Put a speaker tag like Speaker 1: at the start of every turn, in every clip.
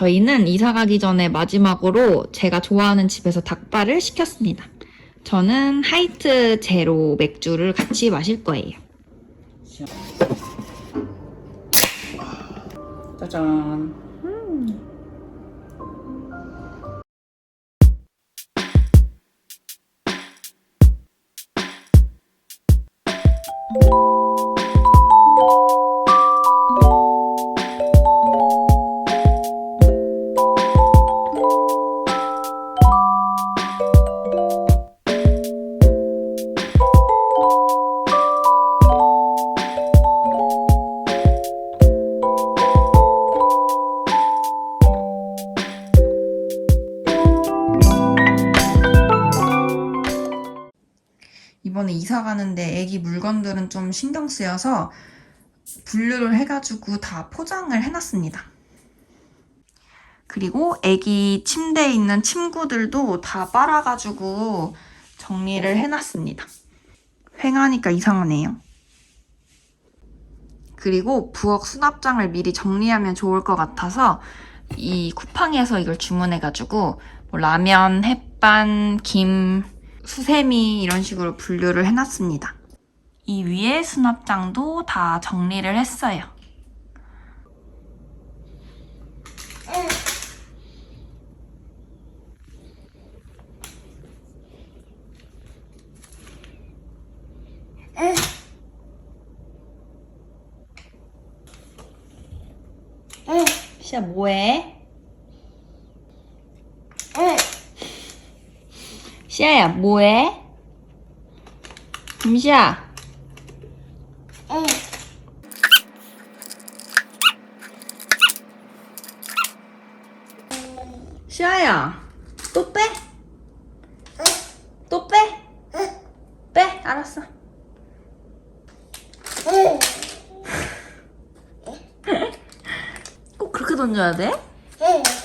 Speaker 1: 저희는 이사 가기 전에 마지막으로 제가 좋아하는 집에서 닭발을 시켰습니다. 저는 하이트 제로 맥주를 같이 마실 거예요.
Speaker 2: 짜잔.
Speaker 1: 가는데 애기 물건들은 좀 신경 쓰여서 분류를 해가지고 다 포장을 해놨습니다. 그리고 애기 침대에 있는 침구들도 다 빨아가지고 정리를 해놨습니다. 횡하니까 이상하네요. 그리고 부엌 수납장을 미리 정리하면 좋을 것 같아서 이 쿠팡에서 이걸 주문해가지고 뭐 라면, 햇반, 김, 수세미 이런 식으로 분류를 해놨습니다. 이 위에 수납장도 다 정리를 했어요. 시아 뭐해? 시아야 뭐해? 김시아 시아야 또 빼? 또 빼? 빼 알았어 꼭 그렇게 던져야 돼?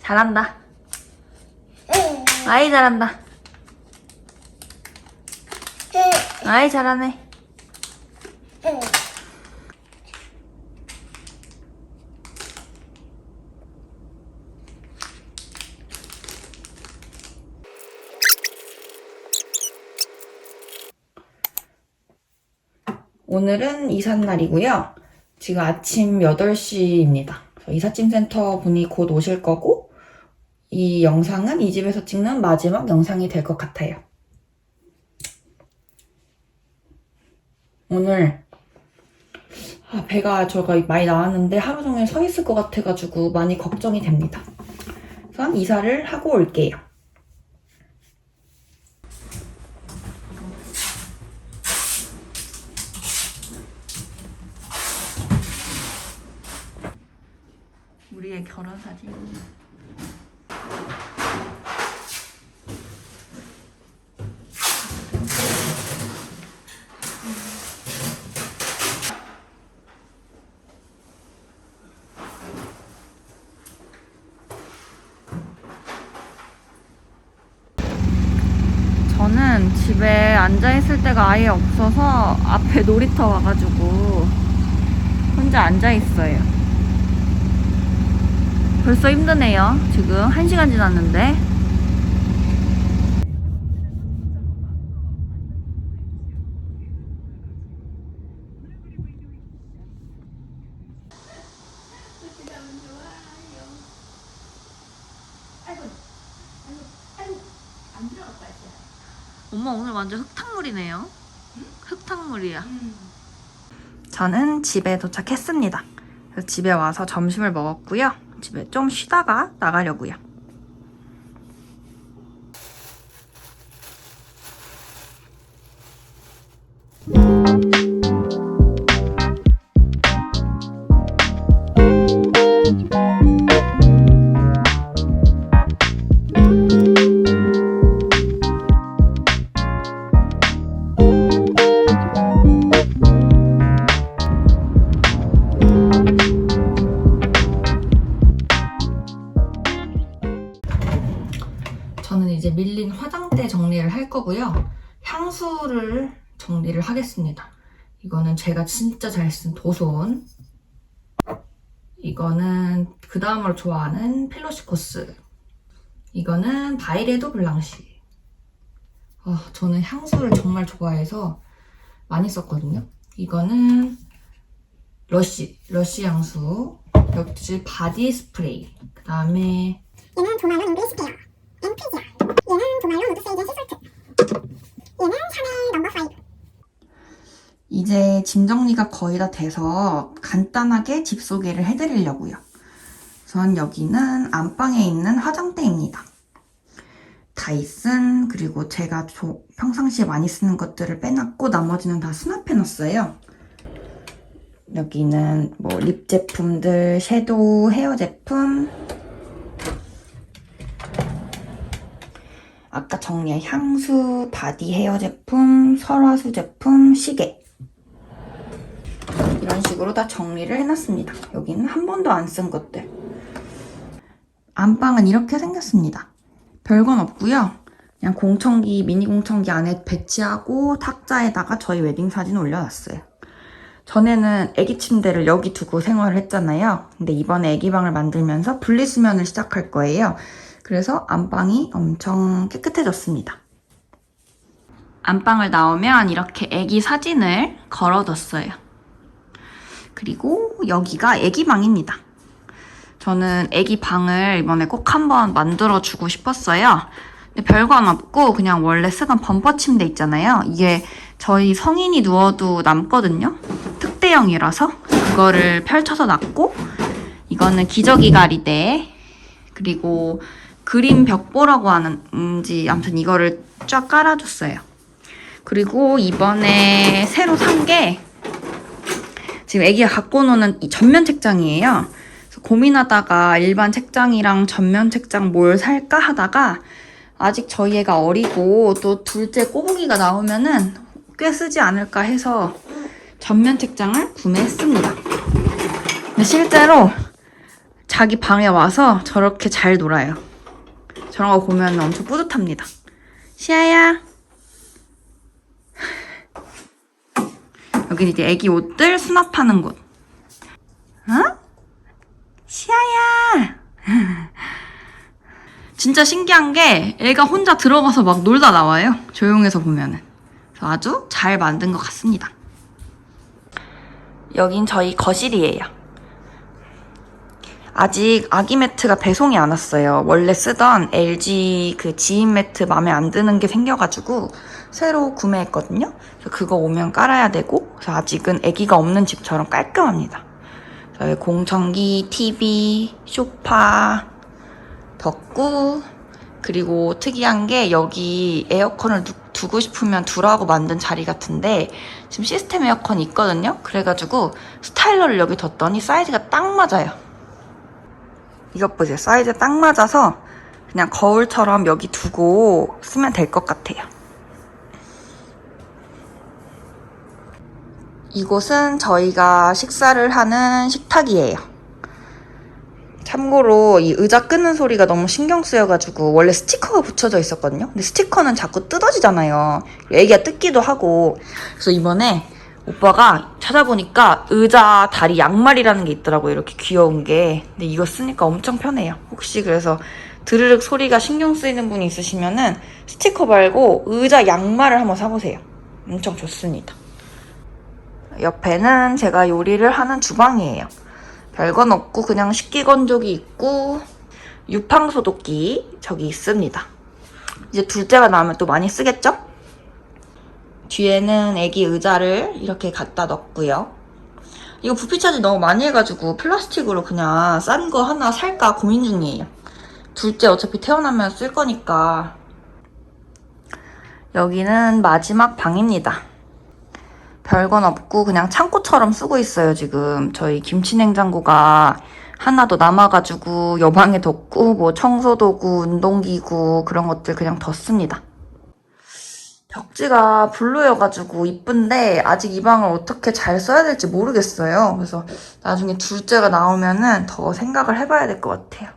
Speaker 1: 잘한다 아이 잘한다 아이 잘하네 오늘은 이삿날이고요. 지금 아침 8시입니다. 이삿짐 센터 분이 곧 오실 거고, 이 영상은 이 집에서 찍는 마지막 영상이 될 것 같아요. 오늘 아, 배가 저가 많이 나왔는데 하루 종일 서 있을 것 같아가지고 많이 걱정이 됩니다. 우선 이사를 하고 올게요. 우리의 결혼 사진. 집에 앉아있을 때가 아예 없어서 앞에 놀이터 와가지고 혼자 앉아있어요. 벌써 힘드네요. 지금 1시간 지났는데. 엄마 오늘 완전 흙탕물이네요. 흙탕물이야. 저는 집에 도착했습니다. 집에 와서 점심을 먹었고요. 집에 좀 쉬다가 나가려고요. 밀린 화장대 정리를 할 거고요. 향수를 정리를 하겠습니다. 이거는 제가 진짜 잘 쓴 도손. 이거는 그 다음으로 좋아하는 펠로시코스. 이거는 바이레도 블랑시. 아, 저는 향수를 정말 좋아해서 많이 썼거든요. 이거는 러쉬, 러쉬 향수. 역시 바디 스프레이. 그 다음에
Speaker 2: 얘는 도말론 잉글리시 케어 엠피지아 얘는 도말론 우드 세이젠 시솔트 얘는 샤넬 넘버 5
Speaker 1: 이제 짐 정리가 거의 다 돼서 간단하게 집 소개를 해드리려고요. 우선 여기는 안방에 있는 화장대입니다. 다이슨 그리고 제가 조- 평상시에 많이 쓰는 것들을 빼놨고 나머지는 다 수납해놨어요. 여기는 뭐 립 제품들, 섀도우, 헤어 제품 아까 정리한 향수, 바디 헤어 제품, 설화수 제품, 시계 이런 식으로 다 정리를 해놨습니다. 여기는 한 번도 안 쓴 것들. 안방은 이렇게 생겼습니다. 별건 없고요. 그냥 공청기, 미니 공청기 안에 배치하고 탁자에다가 저희 웨딩 사진 올려놨어요. 전에는 아기 침대를 여기 두고 생활을 했잖아요. 근데 이번에 아기 방을 만들면서 분리수면을 시작할 거예요. 그래서 안방이 엄청 깨끗해졌습니다. 안방을 나오면 이렇게 아기 사진을 걸어뒀어요. 그리고 여기가 아기 방입니다. 저는 아기 방을 이번에 꼭 한번 만들어주고 싶었어요. 근데 별건 없고 그냥 원래 쓰던 범퍼 침대 있잖아요. 이게 저희 성인이 누워도 남거든요. 특대형이라서 그거를 펼쳐서 놨고 이거는 기저귀 가리대 그리고 그림 벽보라고 하는지 아무튼 이거를 쫙 깔아줬어요. 그리고 이번에 새로 산 게 지금 애기가 갖고 노는 이 전면 책장이에요. 고민하다가 일반 책장이랑 전면 책장 뭘 살까 하다가 아직 저희 애가 어리고 또 둘째 꼬부기가 나오면은 꽤 쓰지 않을까 해서 전면 책장을 구매했습니다. 실제로 자기 방에 와서 저렇게 잘 놀아요. 저런 거 보면 엄청 뿌듯합니다. 시아야. 여기는 이제 애기 옷들 수납하는 곳. 어? 시아야. 진짜 신기한 게 애가 혼자 들어가서 막 놀다 나와요. 조용해서 보면은. 아주 잘 만든 것 같습니다. 여긴 저희 거실이에요. 아직 아기 매트가 배송이 안 왔어요. 원래 쓰던 LG 그 지인 매트 마음에 안 드는 게 생겨가지고 새로 구매했거든요. 그래서 그거 오면 깔아야 되고, 그래서 아직은 아기가 없는 집처럼 깔끔합니다. 저희 공청기, TV, 소파, 덕구, 그리고 특이한 게 여기 에어컨을 두, 두고 싶으면 두라고 만든 자리 같은데 지금 시스템 에어컨이 있거든요. 그래가지고 스타일러를 여기 뒀더니 사이즈가 딱 맞아요. 이것 보세요. 사이즈 딱 맞아서 그냥 거울처럼 여기 두고 쓰면 될 것 같아요. 이곳은 저희가 식사를 하는 식탁이에요. 참고로 이 의자 끄는 소리가 너무 신경 쓰여가지고 원래 스티커가 붙여져 있었거든요. 근데 스티커는 자꾸 뜯어지잖아요. 애기가 뜯기도 하고. 그래서 이번에 오빠가 찾아보니까 의자 다리 양말이라는 게 있더라고요. 이렇게 귀여운 게. 근데 이거 쓰니까 엄청 편해요. 혹시 그래서 드르륵 소리가 신경 쓰이는 분이 있으시면은 스티커 말고 의자 양말을 한번 사보세요. 엄청 좋습니다. 옆에는 제가 요리를 하는 주방이에요. 별건 없고 그냥 식기건조기 있고 유팡 소독기 저기 있습니다. 이제 둘째가 나오면 또 많이 쓰겠죠? 뒤에는 애기 의자를 이렇게 갖다 넣고요. 이거 부피 차지 너무 많이 해가지고 플라스틱으로 그냥 싼 거 하나 살까 고민 중이에요. 둘째 어차피 태어나면 쓸 거니까. 여기는 마지막 방입니다. 별건 없고 그냥 창고처럼 쓰고 있어요, 지금. 저희 김치냉장고가 하나 더 남아가지고 여방에 뒀고 뭐 청소도구, 운동기구 그런 것들 그냥 뒀습니다. 벽지가 블루여가지고 이쁜데 아직 이 방을 어떻게 잘 써야 될지 모르겠어요. 그래서 나중에 둘째가 나오면은 더 생각을 해봐야 될 것 같아요.